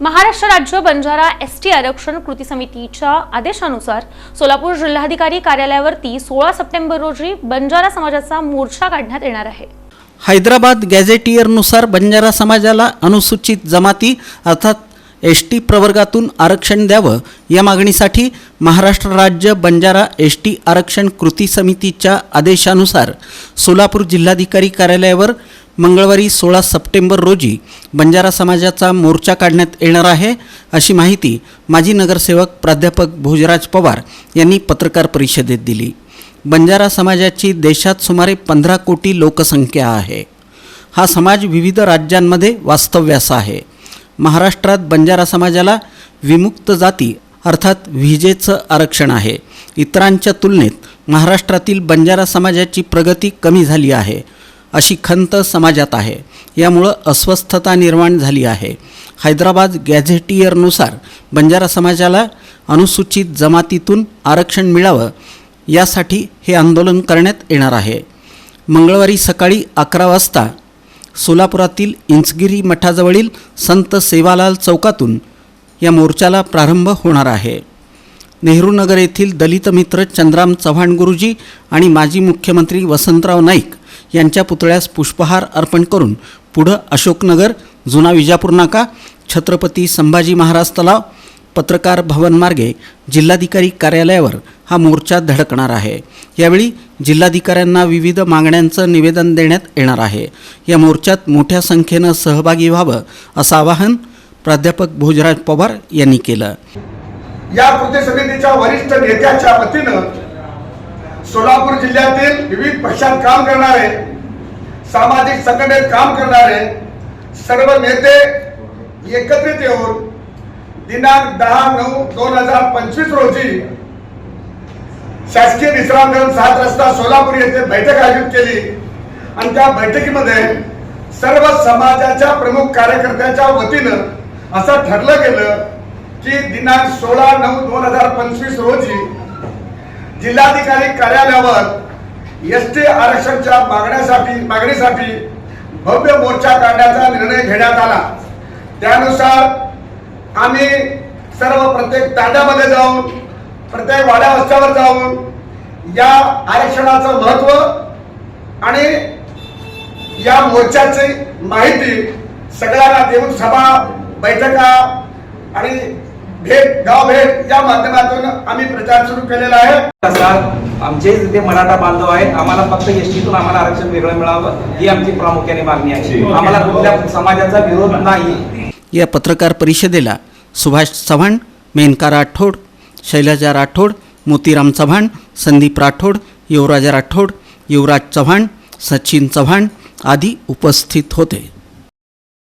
महाराष्ट्र राज्य Banjara S T आरक्षण कृती समितीच्या आदेशानुसार सोलापूर जिल्हाधिकारी कार्यालयावरती सोळा सप्टेंबर रोजी बंजारा समाजाचा मोर्चा काढण्यात येणार आहे. हैदराबाद गॅझेटियरनुसार बंजारा समाजाला अनुसूचित जमाती अर्थात एस टी प्रवर्गातून आरक्षण द्यावं या मागणीसाठी महाराष्ट्र राज्य बंजारा एस टी आरक्षण कृती समितीच्या आदेशानुसार सोलापूर जिल्हाधिकारी कार्यालयावर मंगळवारी सोळा सप्टेंबर रोजी बंजारा समाजाचा मोर्चा काढण्यात येणार आहे अशी माहिती माजी नगरसेवक प्राध्यापक भोजराज पवार यांनी पत्रकार परिषदेत दिली. बंजारा समाजाची देशात सुमारे पंधरा कोटी लोकसंख्या आहे. हा समाज विविध राज्यांमध्ये वास्तव्यास आहे. महाराष्ट्रात बंजारा समाजाला विमुक्त जाती अर्थात व्हिजेचं आरक्षण आहे. इतरांच्या तुलनेत महाराष्ट्रातील बंजारा समाजाची प्रगती कमी झाली आहे. अशी खंत समाजात आहे. यामुळं अस्वस्थता निर्माण झाली आहे. हैदराबाद गॅझेटियरनुसार बंजारा समाजाला अनुसूचित जमातीतून आरक्षण मिळावं यासाठी हे आंदोलन करण्यात येणार आहे. मंगळवारी सकाळी अकरा वाजता सोलापुरातील इंचगिरी मठाजवळील संत सेवालाल चौकातून या मोर्चाला प्रारंभ होणार आहे. नेहरू नगर येथील दलित मित्र चंद्राम चव्हाण गुरुजी आणि माजी मुख्यमंत्री वसंतराव नाईक यांच्या पुतळ्यास पुष्पहार अर्पण करून पुढं अशोकनगर जुना विजापूर नाका छत्रपती संभाजी महाराज तलाव पत्रकार भवन मार्गे जिल्हाधिकारी कार्यालयावर हा मोर्चा धडकणार आहे. यावेळी जिल्हाधिकाऱ्यांना विविध मागण्यांचं निवेदन देण्यात येणार आहे. या मोर्चात मोठ्या संख्येनं सहभागी व्हावं असं आवाहन प्राध्यापक भोजराज पवार यांनी केलं. या कृती समितीच्या वरिष्ठ नेत्याच्या वतीनं सोलापूर जिल्ह्यातील विविध पक्षात काम करणारे सामाजिक संघटनेत काम करणारे सर्व नेते एकत्रित येऊन दिनांक दहा नऊ दोन हजार पंचवीस रोजी शासकीय विश्रामगृह सात रस्ता सोलापूर येथे बैठक आयोजित केली. आणि त्या बैठकीमध्ये सर्व समाजाच्या प्रमुख कार्यकर्त्यांच्या वतीनं असं ठरलं गेलं की दिनांक सोळा नऊ दोन हजार पंचवीस रोजी जिल्हाधिकारी कार्यालयावर एस टी आरक्षणच्या मागण्यासाठी मागणीसाठी भव्य मोर्चा काढण्याचा निर्णय घेण्यात आला. त्यानुसार आम्ही सर्व प्रत्येक तांड्यामध्ये जाऊन प्रत्येक वाड्या वस्त्यावर जाऊन या आरक्षणाचं महत्त्व आणि या मोर्चाची माहिती सगळ्यांना देऊन सभा बैठका आणि भेट गाव भेट या माध्यमातून आम्ही प्रचार सुरू केलेला आहे. असतात आमचे जे मराठा बांधव आहेत. आम्हाला फक्त एसटीतून आम्हाला आरक्षण वेगळं मिळावं ही आमची प्रामुख्याने मागणी आहे. आम्हाला कुठल्या समाजाचा विरोध नाही. या पत्रकार परिषदेला सुभाष चव्हाण मेनका राठोड शैलजा राठोड मोतीराम चव्हाण संदीप राठोड युवराज राठोड युवराज चव्हाण सचिन चव्हाण आदी उपस्थित होते.